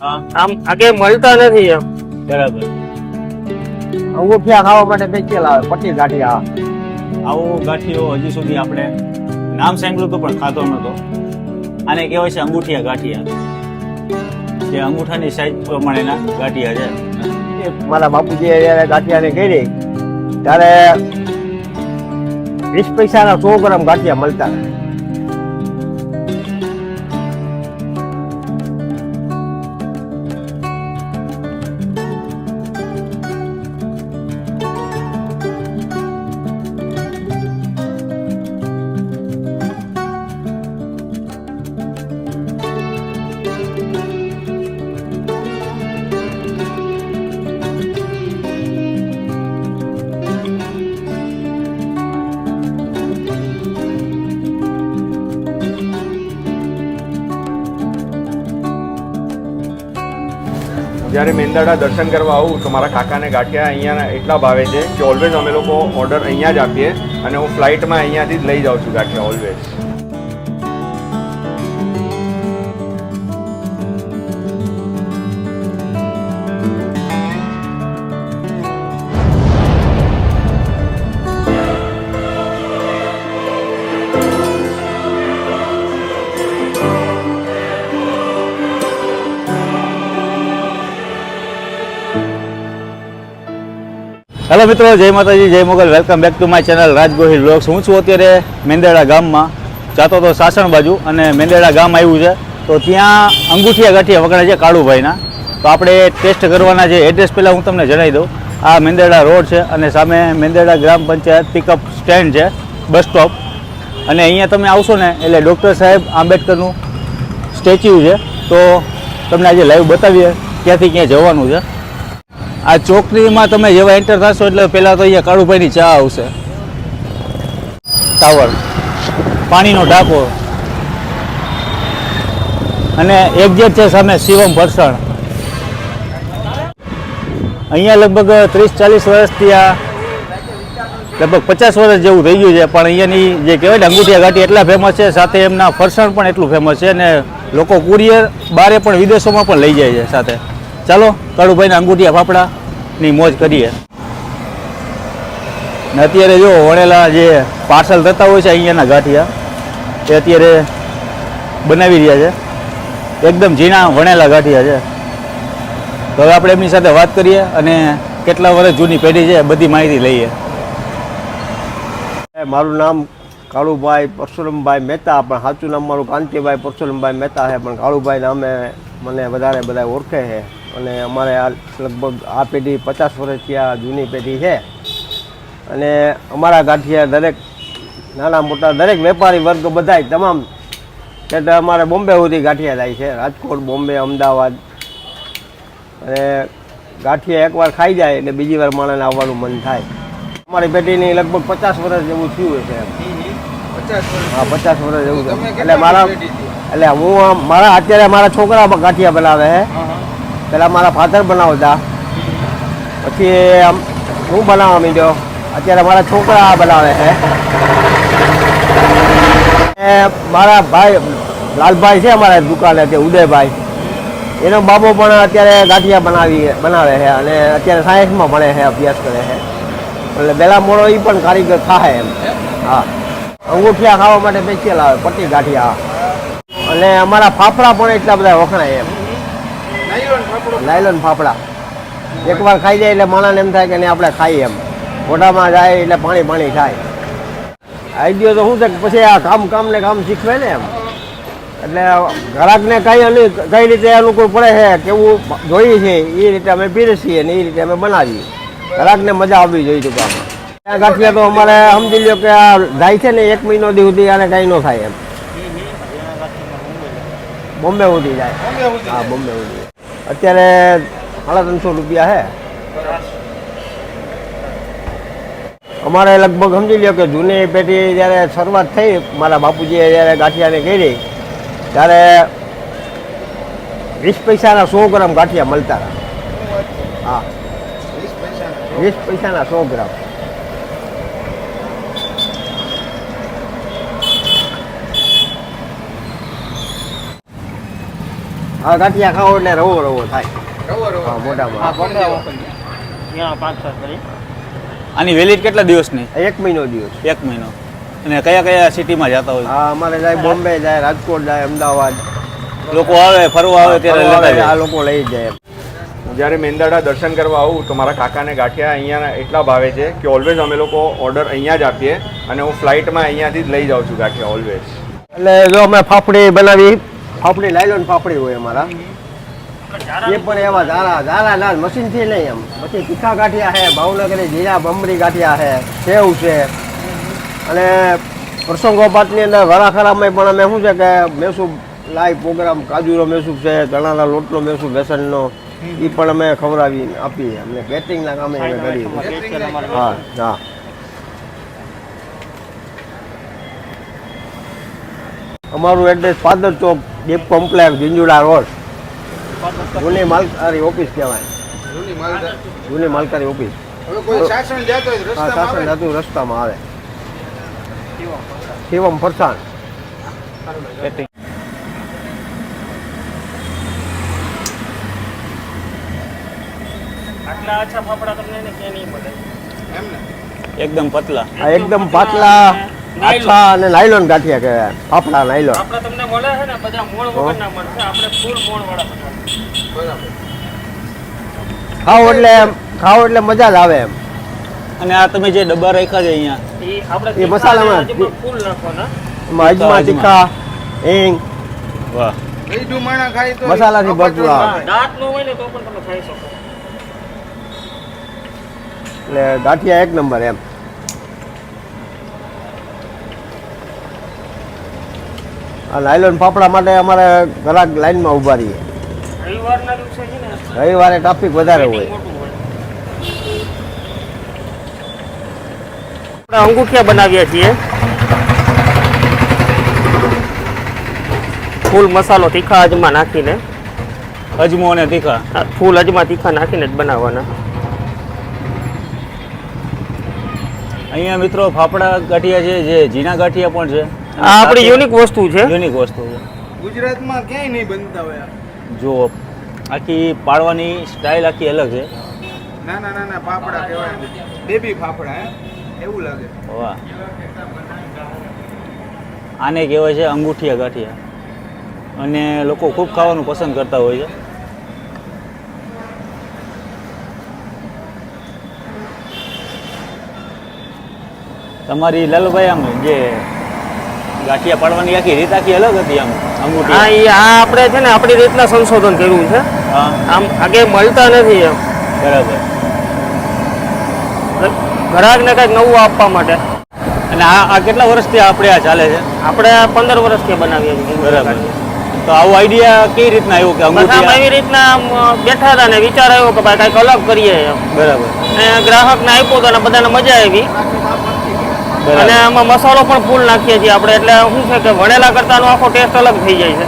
આમ આગે મળતા નથી એમ? બરાબર. અંગૂઠિયા ખાવા માટે બેચેલા આવે? પટ્ટી આવે. આવો ગાંઠિયો હજી સુધી આપણે નામ સાંભળ્યું હતું પણ ખાતો નતો આને કહેવાય છે અંગૂઠિયા ગાંઠિયા. જે અંગૂઠાની સાઈઝ પ્રમાણેના ગાંઠિયા છે. મારા બાપુજીએ જ્યારે ગાંઠિયાને કરી ત્યારે વીસ પૈસાના સો ગ્રામ ગાંઠિયા મળતા. જ્યારે મેંદાડા દર્શન કરવા આવું, તો મારા કાકાને ગાંઠિયા અહીંયા એટલા ભાવે છે કે ઓલવેઝ અમે લોકો ઓર્ડર અહીંયા જ આપીએ અને હું ફ્લાઇટમાં અહીંયાથી જ લઈ જાઉં છું ગાંઠિયા ઓલવેઝ હેલો મિત્રો, જય માતાજી, જય Mogal. Welcome back to my channel Raj Gohil vlogs હું છું અત્યારે મેંદેડા ગામમાં, જાતો તો સાસણ બાજુ અને મેંદેડા ગામ આવ્યું છે. તો ત્યાં અંગૂઠિયા ગાંઠિયા વગણા છે કાળુભાઈના. તો આપણે ટેસ્ટ કરવાના છે. એડ્રેસ પહેલાં હું તમને જણાવી દઉં. આ મેંદેડા રોડ છે અને સામે મેંદેડા ગ્રામ પંચાયત પિકઅપ સ્ટેન્ડ છે, બસ સ્ટોપ અને અહીંયા તમે આવશો ને, એટલે ડૉક્ટર સાહેબ આંબેડકરનું સ્ટેચ્યુ છે. તો તમને આજે લાઈવ બતાવીએ ક્યાંથી ક્યાં જવાનું છે. આ ચોકડીમાં તમે જેવા એન્ટર થશો એટલે પહેલાં તો અહીંયા કાળુભાઈની ચા આવશે. ટાવર પાણીનો ટાંકો અને એક્ઝેક્ટ છે સામે શિવમ ભરસણ. અહીંયા લગભગ ત્રીસ ચાલીસ વર્ષથી આ લગભગ પચાસ વર્ષ જેવું થઈ ગયું છે, પણ અહીંયાની જે કહેવાય ને અંગુઠિયા ઘાટી એટલા ફેમસ છે, સાથે એમના ફરસાણ પણ એટલું ફેમસ છે અને લોકો કુરિયર બારે પણ વિદેશોમાં પણ લઈ જાય છે સાથે. ચાલો, કાળુભાઈના અંગૂઠિયા ફાફડાની મોજ કરીએ. ને અત્યારે જો વણેલા જે પાર્સલ થતા હોય છે અહીંયાના ગાંઠિયા, એ અત્યારે બનાવી રહ્યા છે. એકદમ ઝીણા વણેલા ગાંઠિયા છે. તો હવે આપણે એમની સાથે વાત કરીએ અને કેટલા વર્ષ જૂની પેઢી છે બધી માહિતી લઈએ. મારું નામ કાળુભાઈ પરશુરામભાઈ મહેતા, પણ સાચું નામ મારું કાંતિભાઈ પરશુરામભાઈ મહેતા છે, પણ કાળુભાઈ નામે મને વધારે બધા ઓળખે છે. અને અમારે આ લગભગ આ પેઢી પચાસ વર્ષથી આ જૂની પેઢી છે. અને અમારા ગાંઠિયા દરેક નાના મોટા દરેક વેપારી વર્ગ બધાય તમામ એટલે અમારે બોમ્બે સુધી ગાંઠિયા જાય છે. રાજકોટ બોમ્બે અમદાવાદ. અને ગાંઠિયા એકવાર ખાઈ જાય એટલે બીજી વાર માણસને આવવાનું મન થાય. અમારી પેઢીની લગભગ પચાસ વર્ષ જેવું થયું છે હા પચાસ વર્ષ જેવું એટલે મારા એટલે હું મારા અત્યારે મારા છોકરા ગાંઠિયા બનાવે છે. પેલા મારા ફાધર બનાવતા. પછી હું બનાવવા માંડ્યો. અત્યારે મારા છોકરા બનાવે છે. મારા ભાઈ, લાલભાઈ છે અમારા દુકાને તે ઉદયભાઈ. એનો બાબો પણ અત્યારે ગાંઠિયા બનાવી, બનાવે છે અને અત્યારે સાયન્સમાં ભણે છે, અભ્યાસ કરે છે. એટલે બેલા મોડો એ પણ કારીગર થાય એમ. હા. અંગૂઠિયા ખાવા માટે સ્પેશિયલ આવે, પટ્ટી ગાંઠિયા. અને અમારા ફાફડા પણ એટલા બધા વખણાય એમ. લાયલોન ફાફડા. એકવાર ખાઈ જાય એટલે માણસને એમ થાય કે નહીં આપણે ખાઈએ એમ. મોઢામાં જાય એટલે પાણી પાણી થાય. આઈડિયો તો શું છે કે પછી આ કામ કામ ને કામ શીખવે ને એમ. એટલે ગ્રાહકને કઈ અને કઈ રીતે અનુકૂળ પડે છે કેવું જોઈએ છે એ રીતે અમે પીરસીએ ને એ રીતે અમે બનાવીએ. ગ્રાહકને મજા આવવી જોઈએ ટૂંકામાં ત્યાં ગાંઠિયા તો અમારે સમજી લો કે આ જાય છે ને એક મહિનો દી સુધી આને કાંઈ ન થાય એમ. બોમ્બે સુધી જાય. હા બોમ્બે સુધી. અત્યારે સાડા ત્રણસો રૂપિયા છે અમારે લગભગ સમજી લો કે જૂની પેઢી જ્યારે શરૂઆત થઈ, મારા બાપુજીએ જ્યારે ગાંઠિયાને કરી, ત્યારે વીસ પૈસાના સો ગ્રામ ગાંઠિયા મળતા હા. વીસ પૈસાના સો ગ્રામ. આ ગાંઠિયા ખાઓ એટલે રવો રવો થાય. હા મોઢામાં ત્યાં પાંચ છ કરી. આની વેલિડ કેટલા દિવસની? એક મહિનો દિવસ. એક મહિનો. અને કયા કયા સિટીમાં જતા હોય? હા અમારે જાય બોમ્બે જાય રાજકોટ જાય અમદાવાદ. લોકો આવે ફરવા આવે ત્યારે લેતા આ લોકો લઈ જ જાય. હું જ્યારે મેંદાડા દર્શન કરવા આવું તો મારા કાકાને ગાંઠિયા અહીંયા એટલા ભાવે છે કે ઓલવેઝ અમે લોકો ઓર્ડર અહીંયા જ આપીએ અને હું ફ્લાઇટમાં અહીંયાથી જ લઈ જાઉં છું ગાંઠિયા ઓલવેઝ એટલે જો અમે ફાફડી બનાવી ફાફડી લાયલોન ફાફડી હોય અમારા. એ પણ એવા ઝારા ઝારા લાલ મશીનથી નહીં એમ. પછી તીખા ગાંઠિયા છે ભાવનગરી જીરા બમરી ગાંઠિયા છે સેવ છે. અને પ્રસંગોપાતની અંદર વરાખરામાં પણ અમે શું છે કે મેસૂબ લાઈવ પ્રોગ્રામ કાજુનો મેસૂબ છે ચણાના લોટનો મેસૂબ બેસનનો એ પણ અમે ખવડાવી આપીએ. અમને કેટરિંગના કામે અમે કરીએ. હા હા. અમારું એડ્રેસ પાદર ચોક ડેપ કોમ્પ્લેક્સ ઝીંઝુડા રોડ. જૂની માલકારી ઓફિસ કહેવાય. જૂની માલકારી ઓફિસ હા શાસન જાતું રસ્તામાં આવે. શિવમ ફરસાણ. આટલા આછા ફાફડા તમને એને નહીં મળે. એકદમ પતલા. આ એકદમ પાતળા આછા અને નાયલોન ગાંઠિયા કહેવાય. ફાફડા નાયલોન. આપણા તમને મળે છે ને બધા મોણ વગરના મળશે આપણે ફૂલ મોણ વાળા બરાબર. ખાવ એટલે ખાવ એટલે મજા જ આવે એમ. અને આ તમે જે ડબ્બા રાખ્યા છે અહીંયા? એ મસાલામાં ફૂલ નાખવાના અજમા તીખા હિંગ. વાહ. મસાલાથી ભરપૂર આવે. દાંત નો હોય ને તો પણ તમે ખાઈ શકો. એટલે ગાંઠિયા એક નંબર એમ. નાયલોન ફાફડા માટે અમારે ઘરાક લાઈનમાં ઊભા રહીએ. રવિવારના દિવસે છે ને રવિવારે ટ્રાફિક વધારે હોય. આપણે અંગૂઠિયા બનાવીએ છીએ. ફૂલ મસાલો તીખા અજમા નાખીને. અજમો અને તીખા? ફૂલ અજમા તીખા નાખીને જ બનાવવાના. અહીંયા મિત્રો ફાફડા ગાંઠિયા છે જે ઝીણા ગાંઠિયા પણ છે. આ આપણી યુનિક વસ્તુ છે. યુનિક વસ્તુ છે. ગુજરાતમાં ક્યાંય નહીં બનતા હોય જો આખી પાડવાની સ્ટાઇલ આખી અલગ છે. નાના નાના ફાફડા કહેવાય બેબી ફાફડા એવું લાગે. વાહ. આને કહેવાય છે અંગૂઠિયા ગાંઠિયા. અને લોકો ખૂબ ખાવાનું પસંદ કરતા હોય છે. તમારી લાલુભાઈ આમ જે ગાંઠિયા પાડવાની આખી રીત આખી અલગ હતી આમ હા એ આ આપણે છે ને આપણી રીતના સંશોધન કર્યું છે. આમ આગે મળતા નથી એમ. બરાબર. ગ્રાહકને કંઈક નવું આપવા માટે. અને આ આ કેટલા વર્ષથી આપણે આ ચાલે છે? આપણે પંદર વર્ષથી બનાવીએ છીએ બરાબર. તો આવો આઈડિયા કઈ રીતના આવ્યો કે અંગૂઠી આમ એવી રીતના બેઠા હતા ને વિચાર આવ્યો કે ભાઈ કંઈક અલગ કરીએ એમ. બરાબર. અને ગ્રાહકને આપ્યો તો બધાને મજા આવી. અને આમાં મસાલો પણ ફૂલ નાખીએ છીએ આપણે એટલે શું છે કે વણેલા કરતાનો આખો ટેસ્ટ અલગ થઈ જાય છે.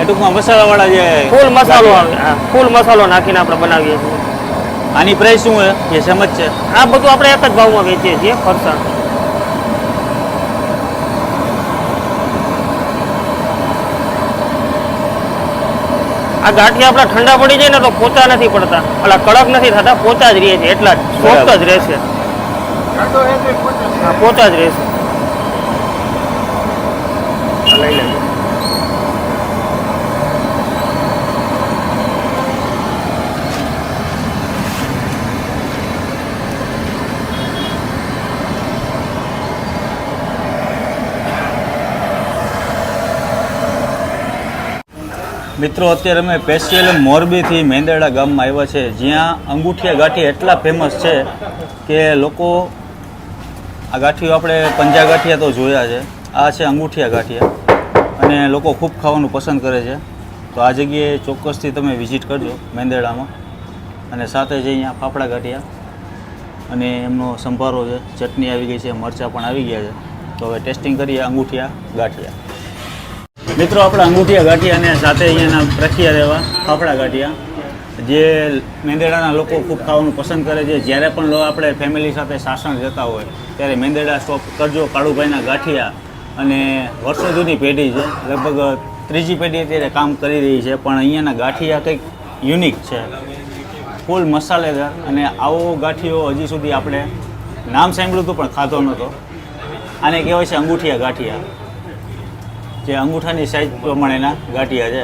એ ટૂંકમાં મસાલાવાળા જે ફૂલ મસાલો આવે ફૂલ મસાલો નાખીને આપણે બનાવીએ છીએ. આની પ્રાઇસ શું છે? સમજ છે. આ બધું આપણે એક જ ભાવમાં વેચીએ છીએ ફરસાણ આ ગાંઠિયા આપણા ઠંડા પડી જાય ને તો પોચા નથી પડતા. એટલે કડક નથી થતા પોચા જ રહે છે એટલા જ સોફ્ટ જ રહેશે હે તો પચાસ હા પોચા જ રહેશે. લઈ લેજો મિત્રો, અત્યારે અમે સ્પેશિયલ મોરબીથી મેંદરડા ગામમાં આવ્યા છે. જ્યાં અંગૂઠિયા ગાંઠી એટલા ફેમસ છે કે લોકો આ ગાંઠિયો આપણે પંજા ગાંઠિયા તો જોયા છે. આ છે અંગૂઠિયા ગાંઠિયા. અને લોકો ખૂબ ખાવાનું પસંદ કરે છે. તો આ જગ્યાએ ચોક્કસથી તમે વિઝિટ કરજો મેંદેડામાં. અને સાથે છે અહીંયા ફાફડા ગાંઠિયા. અને એમનો સંભારો છે. ચટણી આવી ગઈ છે, મરચાં પણ આવી ગયા છે. તો હવે ટેસ્ટિંગ કરીએ અંગૂઠિયા ગાંઠિયા. મિત્રો, આપણે અંગૂઠિયા ગાંઠિયા અને સાથે અહીંયાના પ્રખ્યાત એવા ફાફડા ગાંઠિયા. જે મેંદેડાના લોકો ખૂબ ખાવાનું પસંદ કરે છે, જ્યારે પણ લો આપણે ફેમિલી સાથે સાસણ જતા હોય, ત્યારે મેંદેડા સ્ટોપ કરજો, કાળુભાઈના ગાંઠિયા અને વર્ષો જૂની પેઢી છે, લગભગ ત્રીજી પેઢી અત્યારે કામ કરી રહી છે, પણ અહીંયાના ગાંઠિયા કંઈક યુનિક છે. ફૂલ મસાલેદાર અને આવો ગાંઠિયો હજી સુધી આપણે નામ સાંભળ્યું હતું પણ ખાધો નહોતો. આને કહેવાય છે અંગૂઠિયા ગાંઠિયા. જે અંગૂઠાની સાઈઝ પ્રમાણેના ગાંઠિયા છે.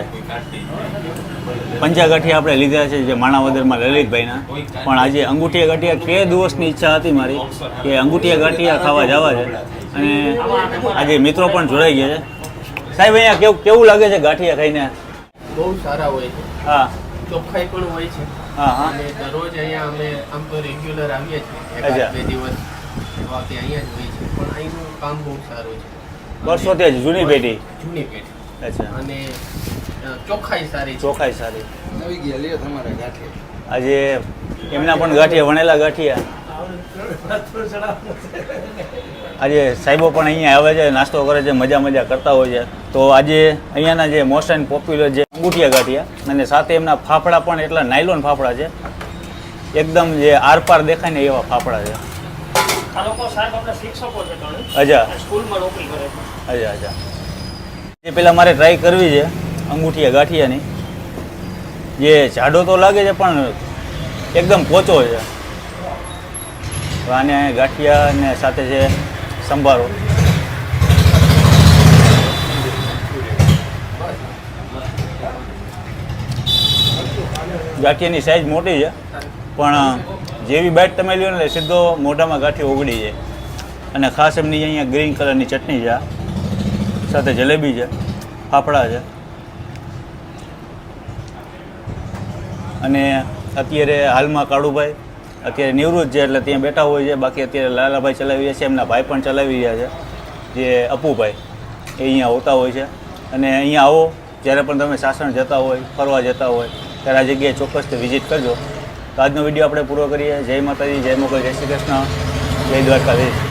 પંજા ગાંઠિયા આપણે લીધા છે જે માણાવદરમાં લલિતભાઈના. પણ આજે અંગૂઠિયા ગાંઠિયા કે દિવસની ઈચ્છા હતી મારી કે અંગૂઠિયા ગાંઠિયા ખાવા જવા છે. અને આજે મિત્રો પણ જોડાઈ ગયા છે. સાહેબ અહીંયા કેવું કેવું લાગે છે ગાંઠિયા ખાઈને? બહુ સારા હોય છે. હા. ચોખ્ખાઈ પણ હોય છે. હા હા. અને દરરોજ અહીંયા અમે આમ તો રેગ્યુલર આવીએ છીએ. બે દિવસ અહીંયા જ હોય છે પણ અહીંનું કામ બહુ સારું છે. વર્ષોથી જ જૂની પેઢી. જૂની પેઢી. અચ્છા. અને ચોખાઈ ચોખ્ખાઈ સારી ચોખાઈ સારી. નવી ગયા લ્યો તમારે ગાંઠિયા. આજે એમના પણ ગાંઠિયા વણેલા ગાંઠિયા. આજે સાહેબો પણ અહીંયા આવે છે નાસ્તો કરે છે મજા મજા કરતા હોય છે. તો આજે અહીંયાના જે મોસ્ટ એન્ડ પોપ્યુલર જે અંગૂઠિયા ગાંઠિયા અને સાથે એમના ફાફડા પણ એટલા નાયલોન ફાફડા છે. એકદમ જે આરપાર દેખાય ને એવા ફાફડા છે. આ લોકો સાહેબ આપણા શિક્ષકો છે ત્રણે અજા સ્કૂલમાં નોકરી કરે છે. અજા અજા જે પેલા મારે ટ્રાય કરવી છે અંગૂઠિયા ગાંઠિયાની. જે જાડો તો લાગે છે પણ એકદમ પોચો છે. તો આને ગાંઠિયા ને સાથે છે સંભારો. ગાંઠિયાની સાઈઝ મોટી છે પણ જેવી બાઇટ તમે લ્યો ને સીધો મોઢામાં ગાંઠી ઓગળી જાય. અને ખાસ એમની અહીંયા ગ્રીન કલરની ચટણી છે, સાથે જલેબી છે, ફાફડા છે. અને અત્યારે હાલમાં કાળુભાઈ, અત્યારે નિવૃત્ત છે એટલે ત્યાં બેઠા હોય છે, બાકી અત્યારે લાલાભાઈ ચલાવી રહ્યા છે, એમના ભાઈ પણ ચલાવી રહ્યા છે, જે અપુભાઈ, એ અહીંયા હોતા હોય છે. અને અહીંયા આવો, જ્યારે પણ તમે સાસણ જતા હોય, ફરવા જતા હોય, ત્યારે આ જગ્યાએ ચોક્કસથી વિઝિટ કરજો. તો આજનો વીડિયો આપણે પૂરો કરીએ. જય માતાજી, જય મોગલ જય શ્રી કૃષ્ણ. જય દ્વારકાધીશ.